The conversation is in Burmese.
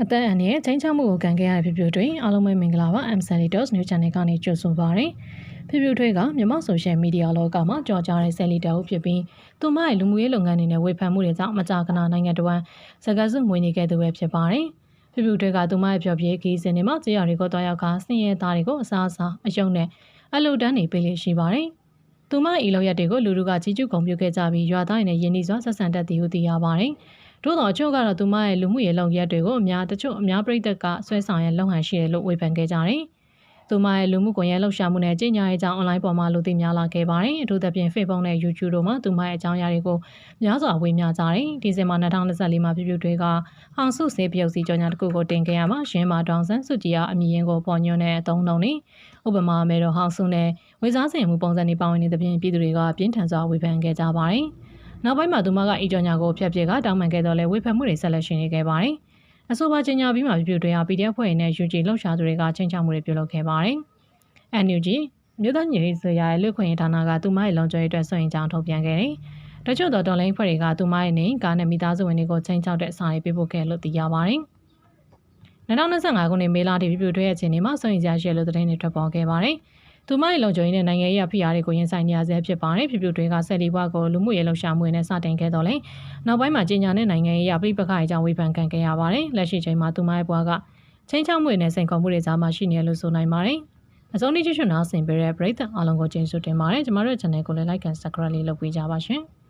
အသက်အန္တရာယ်ချင်းချမှုကိုခံခဲ့ရတဲ့ဖြစ်ဖြစ်တွင်အားလုံးပဲမင်္ဂလာပါ M Sanitos New Channel ကနေကြိုဆိုပါရစေ။ဖြစ်ဖြစ်ထွေးကမြန်မာဆိုရှယ်မီဒီယာလောကမှာကြော်ကြားတဲ့ဆယ်လီတာဟုတ်ဖြစ်ပြီးသူမရဲ့လူမှုရေးလုပ်ငန်းတွေနဲ့ဝေဖန်မှုတွေကြောင့်မကြာခဏနိုင်ငံတော်ဝန်စကားစုမွေးနေခဲ့သူပဲဖြစ်ပါတယ်။ဖြစ်ဖြစ်ထွေးကသူမရဲ့ပြောပြခီးစဉ်တွေမှာကြေးရတွေကိုတွားရောက်ကစင်ရဲသားတွေကိုအစားအစာအယုံနဲ့အလူတန်းနေပေးလိရှိပါတယ်။သူမဤလောက်ရက်တွေကိုလူလူကကြီးကျုဂုံပြုခဲ့ကြပြီးရွာသားတွေနဲ့ယင်းနှီးစွာဆက်ဆံတတ်သည်ဟုသိရပါတယ်။။ ထို့တော့အချို့ကတော့သူမရဲ့လူမှုရေးလုပ်ရက်တွေကိုအများတချို့အများပြိတ္တကဆွဲဆောင်ရန်လုပ်ဟန်ရှိတယ်လို့ဝေဖန်ခဲ့ကြတယ်။သူမရဲ့လူမှုကွန်ရက်လှုပ်ရှားမှုနဲ့ကြီးညာရေးကြောင့်အွန်လိုင်းပေါ်မှာလူသိများလာခဲ့ပါတယ်။အထူးသဖြင့် Facebook နဲ့ YouTube တို့မှာသူမရဲ့အကြောင်းအရာတွေကိုများစွာဝေမျှကြတယ်။ဒီဇင်ဘာ2024မှာပြပြတွေကဟောင်စုစေးပြုတ်စီကြောညာတစ်ခုကိုတင်ခဲ့ရမှာရင်းမာတောင်ဆန်းစုကြည်ကအမည်ရင်းကိုပေါ်ညွှန်းတဲ့အသုံးနှုန်းနဲ့ဥပမာမဲတော်ဟောင်စုနဲ့ဝေစားစင်မှုပုံစံတွေပါဝင်နေတဲ့ပြင်ပြည်သူတွေကပြင်းထန်စွာဝေဖန်ခဲ့ကြပါတယ်။ နောက်ပိုင်းမှာသူမကဤကြောညာကိုဖျက်ပစ်ကတောင်းပန်ခဲ့တော့လဲဝေဖန်မှုတွေဆက်လက်ရှိနေခဲ့ပါတယ်။အဆိုပါကြေညာပြီးမှပြပြတွေဟာ PDF ဖွဲ့နဲ့ UG လှုပ်ရှားသူတွေကချင်းချမှုတွေပြုလုပ်ခဲ့ပါတယ်။ NUG မြို့သားညီရေးစရာရဲ့လူခွင့်ရေးဌာနကသူမရဲ့လုံခြုံရေးအတွက်စွန့်ရင်ကြောင်းထုတ်ပြန်ခဲ့တယ်။တချို့သောတော်လိုင်းဖွဲ့တွေကသူမရဲ့နေကားနဲ့မိသားစုဝင်တွေကိုချင်းချောက်တဲ့စာရေးပေးပို့ခဲ့လို့သိရပါတယ်။2025ခုနှစ်မေလထိပြပြတွေရဲ့အချိန်ဒီမှာစွန့်ရင်စရာရှိလို့သတင်းတွေထွက်ပေါ်ခဲ့ပါတယ်။ သူမရဲ့လုံခြုံရေးနဲ့နိုင်ငံရေးအဖိအားတွေကိုရင်ဆိုင်နေရဆဲဖြစ်ပါတယ်ဖြစ်ဖြစ်တွေကဆက်လီဘွားကိုလူမှုရေးလှုပ်ရှားမှုနဲ့စတင်ခဲ့တော့လေနောက်ပိုင်းမှာကြီးညာတဲ့နိုင်ငံရေးအဖိပခါအကြောင်းဝေဖန်ခံခဲ့ရပါတယ်လက်ရှိချိန်မှာသူမရဲ့ဘွားကချင်းချောက်မှုနဲ့စိန်ခေါ်မှုတွေကြားမှာရှိနေရလို့ဆိုနိုင်ပါတယ်အစုံနေ့ချွတ်နာဆင်ပေးတဲ့ပရိသတ်အားလုံးကိုကျေးဇူးတင်ပါတယ်ကျမတို့ channel ကိုလည်း like and subscribe လေးလုပ်ပေးကြပါရှင်။